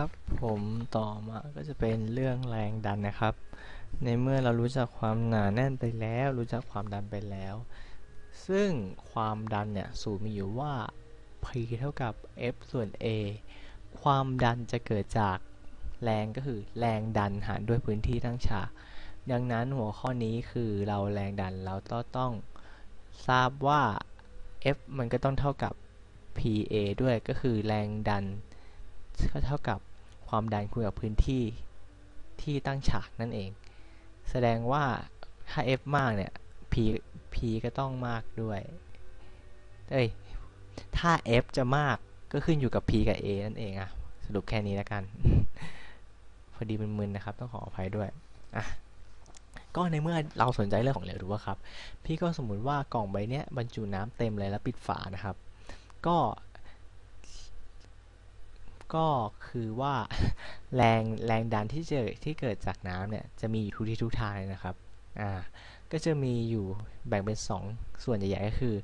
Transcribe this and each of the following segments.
ครับผมต่อมาก็จะเป็นเรื่องแรงดันนะครับ ในเมื่อเรารู้จักความหนาแน่นไปแล้ว รู้จักความดันไปแล้ว ซึ่งความดันเนี่ยสูตรมีอยู่ว่า P เท่ากับ F ส่วน A ความดันจะเกิดจากแรงก็คือแรงดันหารด้วยพื้นที่ทั้งฉาก ดังนั้นหัวข้อนี้คือเราแรงดันเราต้องต้องทราบว่า F มันก็ต้องเท่ากับ PA ด้วยก็คือแรงดัน ก็เท่ากับความดันคูณกับพื้นที่ที่ตั้งฉากนั่นเอง แสดงว่าถ้า F มากเนี่ย P P ก็ต้องมากด้วย เอ้ย ถ้า F จะมากก็ขึ้นอยู่กับ P กับ A นั่นเองอะสรุปแค่นี้แล้วกัน พอดีเป็นมึนนะครับ ต้องขออภัยด้วย อะ ก็ในเมื่อเราสนใจเรื่องของเหลวถูกป่ะครับ พี่ก็สมมุติว่ากล่องใบเนี้ยบรรจุน้ำเต็มเลยแล้วปิดฝานะครับ ก็ ก็คือว่าแรงแรงดันที่เจอที่เกิดจากน้ำเนี่ยจะมีอยู่ทุกที่ทุกทางเลยนะครับอ่าก็จะมีอยู่แบ่งเป็น 2 ส่วนใหญ่ๆก็คือ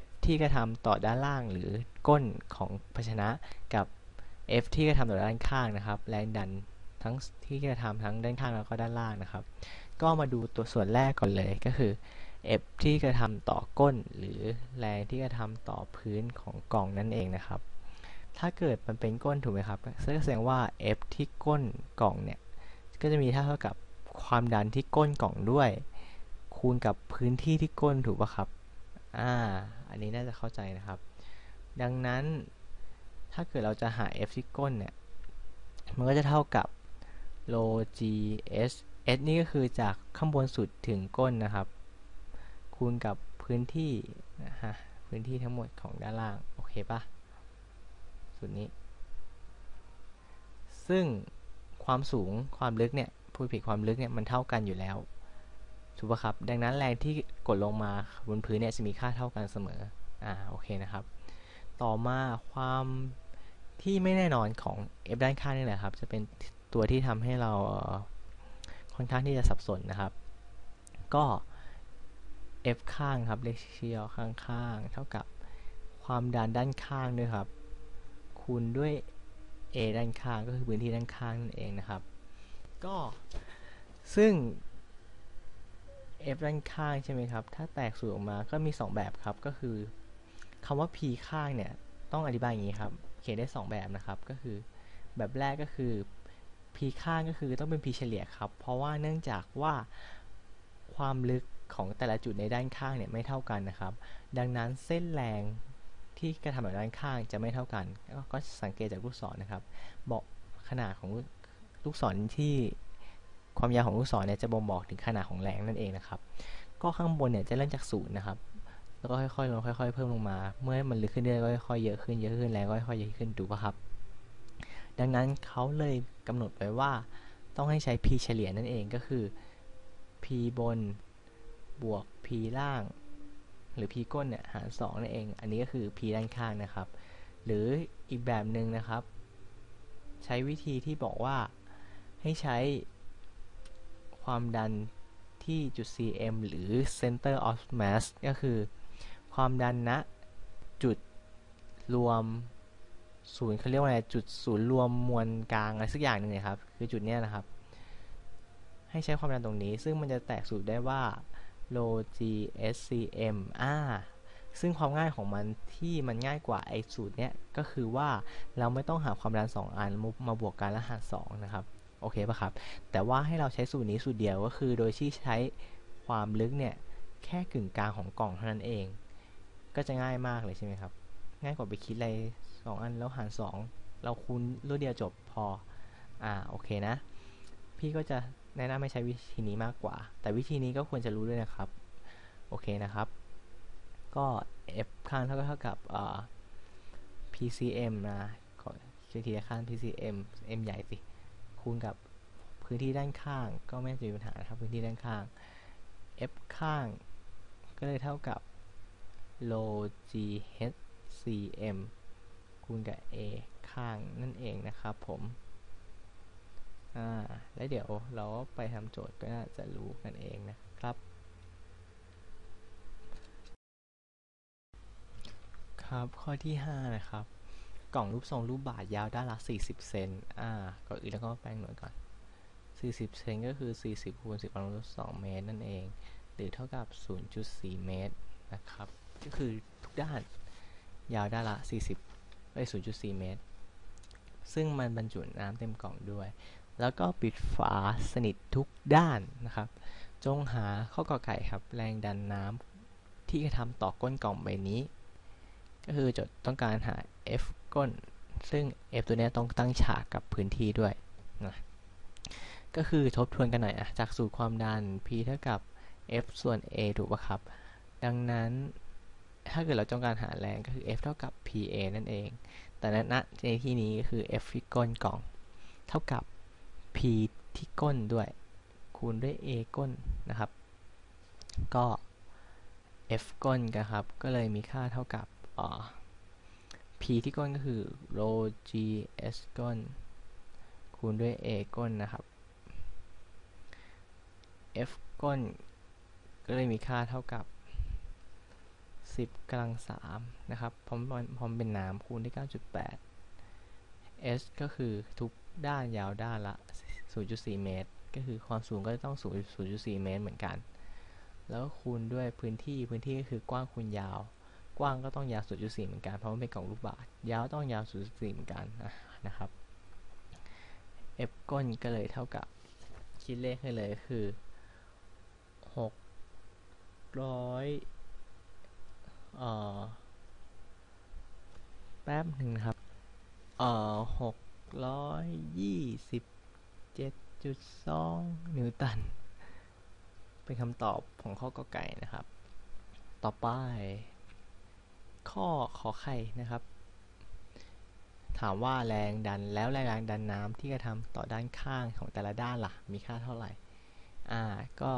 F ที่กระทำต่อด้านล่างหรือก้นของภาชนะกับ F ที่กระทำต่อด้านข้างนะครับ แรงดันทั้งที่กระทำทั้งด้านข้างแล้วก็ด้านล่างนะครับ ก็มาดูตัวส่วนแรกก่อนเลยก็คือ F ที่กระทำต่อก้นหรือแรงที่กระทำต่อพื้นของกล่องนั่นเองนะครับ ถ้าเกิดมันเป็นก้นถูกไหมครับแสดงว่า F ที่ก้นกล่องเนี่ย ก็จะมีเท่ากับความดันที่ก้นกล่องด้วย คูณกับพื้นที่ที่ก้นถูกป่ะครับ อ่า อันนี้น่าจะเข้าใจนะครับ ดังนั้นถ้าเกิดเราจะหา F ที่ก้นเนี่ย มันก็จะเท่ากับ ρ g s s นี่ก็คือจากข้างบนสุดถึงก้นนะครับ คูณกับพื้นที่นะฮะพื้นที่ทั้งหมดของด้านล่าง โอเคป่ะุดนี้ ซึ่งความสูงความลึกเนี่ยพูดผิดความลึกเนี่ยมันเท่ากันอยู่แล้วถูกปะครับ ดังนั้นแรงที่กดลงมาบนพื้นเนี่ยจะมีค่าเท่ากันเสมออ่าโอเคนะครับ ต่อมาความที่ไม่แน่นอนของ f ด้านข้างนี่แหละครับ จะเป็นตัวที่ทำให้เราค่อนข้างที่จะสับสนนะครับ ก็ f ข้างครับเลเชียลข้างๆ เท่ากับความดันด้านข้างด้วยครับ คูณด้วย a ด้านข้างก็คือพื้นที่ด้านข้างนั่นเองนะครับ ก็ซึ่ง f ด้านข้างใช่ไหมครับ ถ้าแตกสูตรออกมาก็มี 2 แบบครับ ก็คือคำว่า p ข้างเนี่ย ต้องอธิบายอย่างนี้ครับ เขียนได้ 2 แบบนะครับ ก็คือแบบแรกก็คือ p ข้างก็คือต้องเป็น p เฉลี่ยครับ เพราะว่าเนื่องจากว่าความลึกของแต่ละจุดในด้านข้างเนี่ยไม่เท่ากันนะครับ ดังนั้นเส้นแรง ที่กระทำแบบด้านข้างจะไม่เท่ากัน ก็สังเกตจากลูกศรนนะครับ บอกขนาดของลูกศรที่ความยาวของลูกศรเนี่ยจะบ่งบอกถึงขนาดของแรงนั่นเองนะครับ ก็ข้างบนเนี่ยจะเริ่มจากศูนย์นะครับ แล้วก็ค่อยๆลงค่อย ๆ เพิ่มลงมา เมื่อมันลึกขึ้นเรื่อยๆก็ค่อยๆเยอะขึ้นเยอะขึ้นแรงก็ค่อยๆเยอะขึ้นถูกป่ะครับ ดังนั้นเขาเลยกำหนดไว้ว่าต้องให้ใช้ p เฉลี่ยนั่นเองก็คือ p บนบวก p ล่าง หรือ p ก้นเนี่ยหาร2นั่นเอง อันนี้ก็คือ p ด้านข้างนะครับ หรืออีกแบบหนึ่งนะครับ ใช้วิธีที่บอกว่าให้ใช้ความดันที่จุด cm หรือ center of mass ก็คือ ความดันณนะจุดรวมศูนย์เขาเรียกว่าอะไรจุดศูนย์รวมมวลกลางอะไรสักอย่างหนึ่งนะครับ คือจุดเนี้ยนะครับ ให้ใช้ความดันตรงนี้ ซึ่งมันจะแตกสูตรได้ว่า ρ g s cm อ่าซึ่งความง่ายของมันที่มันง่ายกว่าไอ้สูตรเนี้ยก็คือว่าเราไม่ต้องหาความดัน2อันมาบวกกันแล้วหาร2นะครับโอเคป่ะครับ แต่ว่าให้เราใช้สูตรนี้สูตรเดียวก็คือ โดยที่ใช้ความลึกเนี่ยแค่กึ่งกลางของกล่องเท่านั้นเอง ก็จะง่ายมากเลยใช่ไหมครับ ง่ายกว่าไปคิดอะไรสองอันแล้วหารสองเราคูณรวดเดียวจบพออ่าโอเคนะ พี่ก็จะ แนะนำให้ใช้วิธีนี้มากกว่า แต่วิธีนี้ก็ควรจะรู้ด้วยนะครับ โอเคนะครับ ก็ f ข้างเท่ากับเท่ากับ PCM นะขอคิดทีละข้าง PCM m ใหญ่สิ คูณกับพื้นที่ด้านข้าง ก็ไม่จะมีปัญหาครับพื้นที่ด้านข้าง f ข้าง ก็เลยเท่ากับ ρ g h cm คูณกับ a ข้างนั่นเองนะครับผม อ่าแล้วเดี๋ยวเราไปทำโจทย์ก็น่าจะรู้กันเองนะครับ ครับข้อที่ 5 นะครับ กล่องรูปทรงรูปบาศก์ยาวด้านละ 40 เซนอ่าก็อื่นแล้วก็แปลงหน่วยก่อน 40 เซนก็คือ 40คูณ10กำลังลบ2เมตรนั่นเอง หรือเท่ากับ 0.4 เมตรนะครับ ก็คือทุกด้านยาวด้านละ 40เอ้ย0.4 เมตร ซึ่งมันบรรจุน้ำเต็มกล่องด้วย แล้วก็ปิดฝาสนิททุกด้านนะครับ จงหาข้อกอไก่ครับแรงดันน้ำที่กระทำต่อก้นกล่องใบนี้ ก็คือจดต้องการหา F ก้น ซึ่ง F ตัวนี้ต้องตั้งฉากกับพื้นที่ด้วยนะก็คือทบทวนกันหน่อยอะจากสูตรความดัน P เท่ากับ F ส่วน A ถูกป่ะครับ ดังนั้นถ้าเกิดเราต้องการหาแรงก็คือ F เท่ากับ PA นั่นเอง แต่ณในที่นี้ก็คือ F ที่ก้นกล่อง เท่ากับ P ที่ก้นด้วย คูณด้วย A ก้นนะครับ ก็ F ก้นกันครับ ก็เลยมีค่าเท่ากับ P ที่ก้นก็คือ rho g s ก้น คูณด้วย A ก้นนะครับ F ก้น ก็เลยมีค่าเท่ากับ 10กำลัง3นะครับพร้อมพร้อมเป็นน้ำคูณด้วย 9.8 S ก็คือทุก ด้านยาวด้านละ 0.4 เมตร ก็คือความสูงก็จะต้องสูง0.4 เมตรเหมือนกัน แล้วคูณด้วยพื้นที่พื้นที่ก็คือกว้างคูณยาว กว้างก็ต้องยาว 0.4 เหมือนกันเพราะมันเป็นกล่องลูกบาศก์ยาวต้องยาว 0.4 เหมือนกันนะครับ F ก้นก็เลยเท่ากับคิดเลขให้เลยคือหกร้อยเอ่อแป๊บหนึ่งนะครับ เอ่อหก ร้อยยี่สิบเจ็ดจุดสองนิวตัน เป็นคำตอบของข้อกอไก่นะครับ ต่อไป ข้อขอไข่นะครับ ถามว่าแรงดันแล้วแรงดันน้ำที่กระทำต่อด้านข้างของแต่ละด้านล่ะ มีค่าเท่าไหร่ อ่า ก็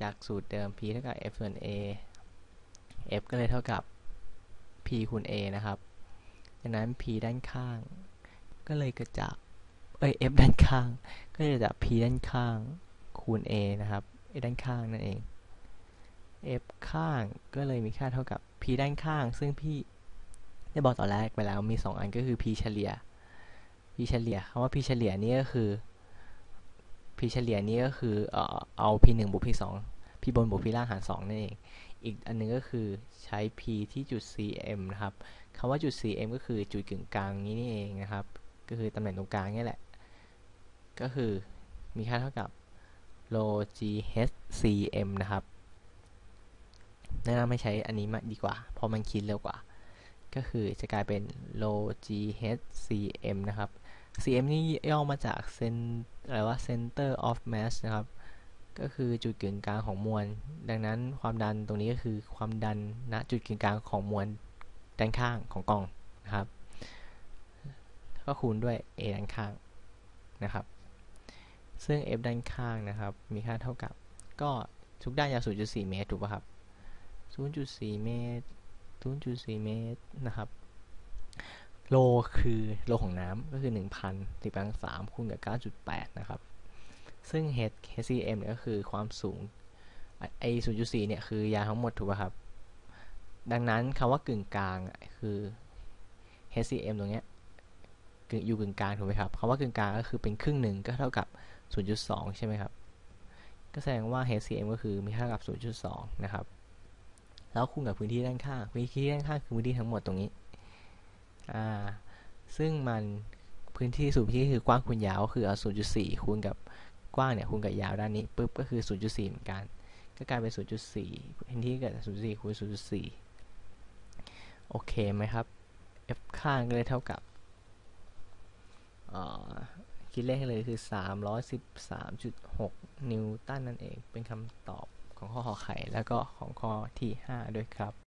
จากสูตรเดิม p เท่ากับ f ส่วน a f ก็เลยเท่ากับ p คูณ a นะครับ ดังนั้น p ด้านข้าง ก็เลยเกิดจากเอ้ย f ด้านข้าง ก็เลยจาก p ด้านข้าง คูณ a นะครับ a ด้านข้างนั่นเอง f ข้างก็เลยมีค่าเท่ากับ p ด้านข้าง ซึ่งพี่ได้บอกตอนแรกไปแล้วมี 2 อันก็คือ p เฉลี่ย p เฉลี่ยคำว่า p เฉลี่ยนี่ก็คือ p เฉลี่ยนี่ก็คือเอ่อเอา p 1บวก p 2 p บนบวก p ล่างหาร2นั่นเอง อีกอันนึงก็คือใช้ p ที่จุด cm นะครับคำว่าจุด cm ก็คือจุดกึ่งกลางนี้นี่เองนะครับ ก็คือตำแหน่งตรงกลางนี่แหละ ก็คือมีค่าเท่ากับ rho g h cm นะครับแนะนำให้ใช้อันนี้มาดีกว่า เพราะมันคิดเร็วกว่า ก็คือจะกลายเป็น rho g h cm นะครับ cm นี่ย่อมาจากเซนอะไรว่า center of mass นะครับ ก็คือจุดกึ่งกลางของมวล ดังนั้นความดันตรงนี้ก็คือความดันณจุดกึ่งกลางของมวลด้านข้างของกล่องนะครับ ก็คูณด้วย a ด้านข้างนะครับ ซึ่ง f ด้านข้างนะครับ มีค่าเท่ากับ ก็ทุกด้านยาว 0.4 เมตร ถูกป่ะครับ 0.4 เมตร 0.4 เมตรนะครับ โลคือโลของน้ำก็คือ 1,000ติดกำลัง3คูณกับ 9.8 นะครับ ซึ่ง HCM เนี่ยก็คือความสูงไอ0.4เนี่ยคือยาทั้งหมดถูกป่ะครับ ดังนั้นคำว่ากึ่งกลางคือ HCM ตรงเนี้ยอยู่กึ่งกลางถูกไหมครับคำว่ากึ่งกลางก็คือเป็นครึ่งหนึ่งก็เท่ากับ 0.2 ใช่ไหมครับ ก็แสดงว่า HCM ก็คือมีค่ากับ 0.2 นะครับ แล้วคูณกับพื้นที่ด้านข้าง พื้นที่ด้านข้างคือพื้นที่ทั้งหมดตรงนี้ อ่า ซึ่งมันพื้นที่สูงที่คือกว้างคูณยาวก็คือเอา 0.4 คูณกับ กว้างเนี่ยคูณกับยาวด้านนี้ปุ๊บก็คือ 0.4 เหมือนกัน ก็กลายเป็น 0.4พื้นที่เกิด0.4คูณ0.4 โอเคไหมครับ f ข้างก็เลยเท่ากับคิดเลขเลยคือ 313.6 นิวตันนั่นเอง เป็นคำตอบของข้อขอไข่แล้วก็ของข้อที่ 5 ด้วยครับ